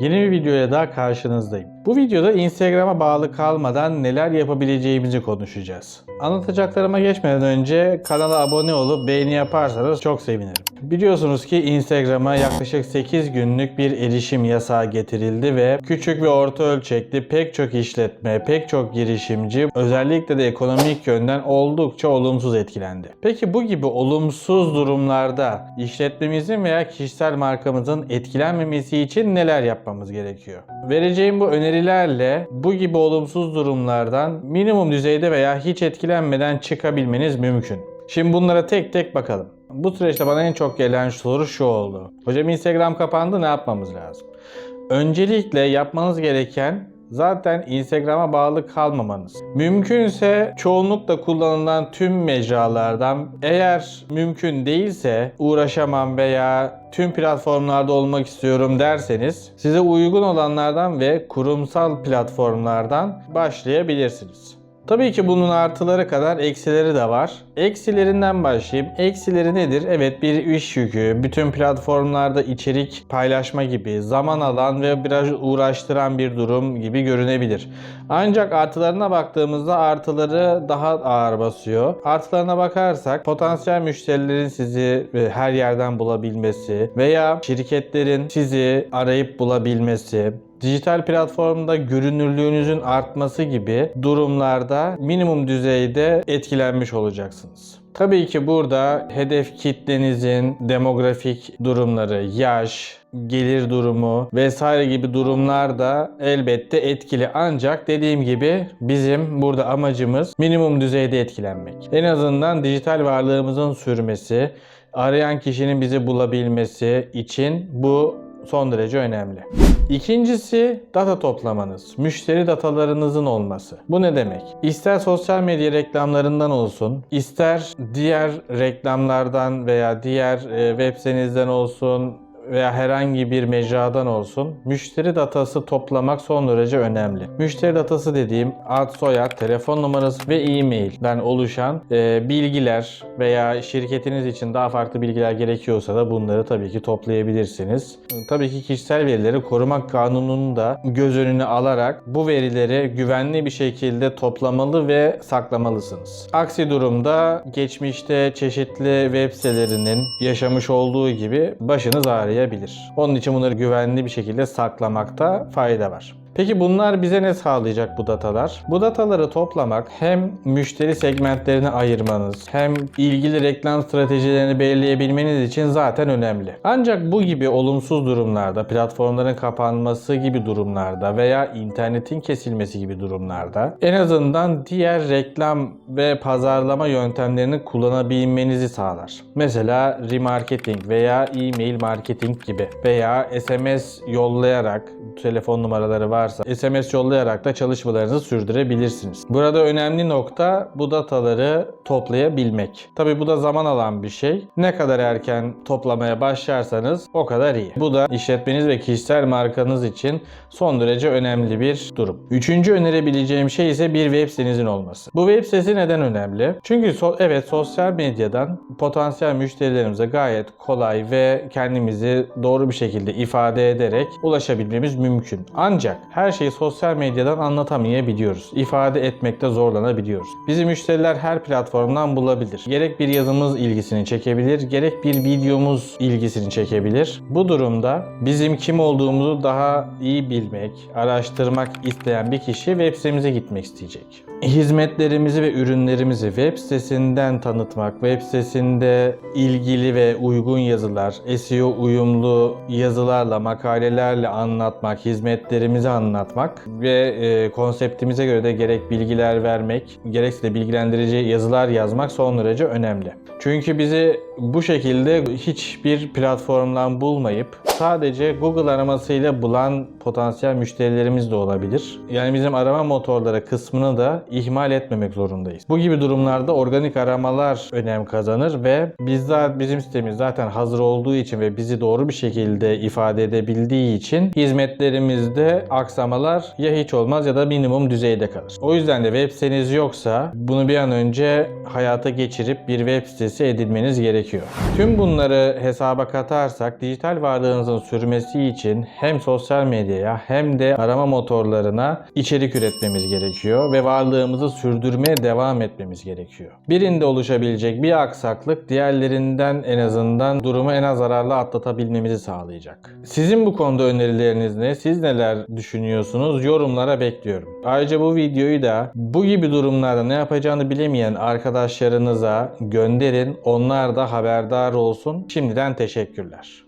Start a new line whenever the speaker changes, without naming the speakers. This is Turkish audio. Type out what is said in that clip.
Yeni bir videoya daha karşınızdayım. Bu videoda Instagram'a bağlı kalmadan neler yapabileceğimizi konuşacağız. Anlatacaklarıma geçmeden önce kanala abone olup beğeni yaparsanız çok sevinirim. Biliyorsunuz ki Instagram'a yaklaşık 8 günlük bir erişim yasağı getirildi ve küçük ve orta ölçekli pek çok işletme, pek çok girişimci özellikle de ekonomik yönden oldukça olumsuz etkilendi. Peki bu gibi olumsuz durumlarda işletmemizin veya kişisel markamızın etkilenmemesi için neler yapmamız gerekiyor? Vereceğim bu önerilerle bu gibi olumsuz durumlardan minimum düzeyde veya hiç etkilenmeden çıkabilmeniz mümkün. Şimdi bunlara tek tek bakalım. Bu süreçte bana en çok gelen soru şu oldu. Hocam Instagram kapandı ne yapmamız lazım? Öncelikle yapmanız gereken zaten Instagram'a bağlı kalmamanız. Mümkünse çoğunlukla kullanılan tüm mecralardan eğer mümkün değilse uğraşamam veya tüm platformlarda olmak istiyorum derseniz size uygun olanlardan ve kurumsal platformlardan başlayabilirsiniz. Tabii ki bunun artıları kadar eksileri de var. Eksilerinden başlayayım. Eksileri nedir? Evet bir iş yükü, bütün platformlarda içerik paylaşma gibi zaman alan ve biraz uğraştıran bir durum gibi görünebilir. Ancak artılarına baktığımızda artıları daha ağır basıyor. Artılarına bakarsak potansiyel müşterilerin sizi e, her yerden bulabilmesi veya şirketlerin sizi arayıp bulabilmesi, dijital platformda görünürlüğünüzün artması gibi durumlarda minimum düzeyde etkilenmiş olacaksınız. Tabii ki burada hedef kitlenizin demografik durumları, yaş, gelir durumu vesaire gibi durumlar da elbette etkili. Ancak dediğim gibi bizim burada amacımız minimum düzeyde etkilenmek. En azından dijital varlığımızın sürmesi, arayan kişinin bizi bulabilmesi için bu son derece önemli. İkincisi data toplamanız. Müşteri datalarınızın olması. Bu ne demek? İster sosyal medya reklamlarından olsun, ister diğer reklamlardan veya diğer e, web sitenizden olsun, veya herhangi bir mecradan olsun müşteri datası toplamak son derece önemli. Müşteri datası dediğim ad, soyad, telefon numarası ve e-mailden oluşan e, bilgiler veya şirketiniz için daha farklı bilgiler gerekiyorsa da bunları tabii ki toplayabilirsiniz. Tabii ki kişisel verileri korumak kanununu da göz önüne alarak bu verileri güvenli bir şekilde toplamalı ve saklamalısınız. Aksi durumda geçmişte çeşitli web sitelerinin yaşamış olduğu gibi başınız ağrıyabilir. Onun için bunları güvenli bir şekilde saklamakta fayda var. Peki bunlar bize ne sağlayacak bu datalar? Bu dataları toplamak hem müşteri segmentlerini ayırmanız hem ilgili reklam stratejilerini belirleyebilmeniz için zaten önemli. Ancak bu gibi olumsuz durumlarda, platformların kapanması gibi durumlarda veya internetin kesilmesi gibi durumlarda en azından diğer reklam ve pazarlama yöntemlerini kullanabilmenizi sağlar. Mesela remarketing veya e-mail marketing gibi veya SMS yollayarak telefon numaraları var varsa SMS yollayarak da çalışmalarınızı sürdürebilirsiniz. Burada önemli nokta bu dataları toplayabilmek. Tabi bu da zaman alan bir şey. Ne kadar erken toplamaya başlarsanız o kadar iyi. Bu da işletmeniz ve kişisel markanız için son derece önemli bir durum. Üçüncü önerebileceğim şey ise bir web sitenizin olması. Bu web sitesi neden önemli? Çünkü so- evet sosyal medyadan potansiyel müşterilerimize gayet kolay ve kendimizi doğru bir şekilde ifade ederek ulaşabilmemiz mümkün. Ancak her şeyi sosyal medyadan anlatamayabiliyoruz. İfade etmekte zorlanabiliyoruz. Bizi müşteriler her platformdan bulabilir. Gerek bir yazımız ilgisini çekebilir, gerek bir videomuz ilgisini çekebilir. Bu durumda bizim kim olduğumuzu daha iyi bilmek, araştırmak isteyen bir kişi web sitemize gitmek isteyecek. Hizmetlerimizi ve ürünlerimizi web sitesinden tanıtmak, web sitesinde ilgili ve uygun yazılar, SEO uyumlu yazılarla, makalelerle anlatmak, hizmetlerimizi anlatmak ve e, konseptimize göre de gerek bilgiler vermek, gerekse de bilgilendirici yazılar yazmak son derece önemli. Çünkü bizi bu şekilde hiçbir platformdan bulmayıp sadece Google aramasıyla bulan potansiyel müşterilerimiz de olabilir. Yani bizim arama motorları kısmını da ihmal etmemek zorundayız. Bu gibi durumlarda organik aramalar önem kazanır ve bizler bizim sitemiz zaten hazır olduğu için ve bizi doğru bir şekilde ifade edebildiği için hizmetlerimizde aksamalar aksamalar ya hiç olmaz ya da minimum düzeyde kalır. O yüzden de web siteniz yoksa bunu bir an önce hayata geçirip bir web sitesi edinmeniz gerekiyor. Tüm bunları hesaba katarsak dijital varlığınızın sürmesi için hem sosyal medyaya hem de arama motorlarına içerik üretmemiz gerekiyor ve varlığımızı sürdürmeye devam etmemiz gerekiyor. Birinde oluşabilecek bir aksaklık diğerlerinden en azından durumu en az zararlı atlatabilmemizi sağlayacak. Sizin bu konuda önerileriniz ne? Siz neler düşünüyorsunuz? Yorumlara bekliyorum. Ayrıca bu videoyu da bu gibi durumlarda ne yapacağını bilemeyen arkadaşlarınıza gönderin. Onlar da haberdar olsun. Şimdiden teşekkürler.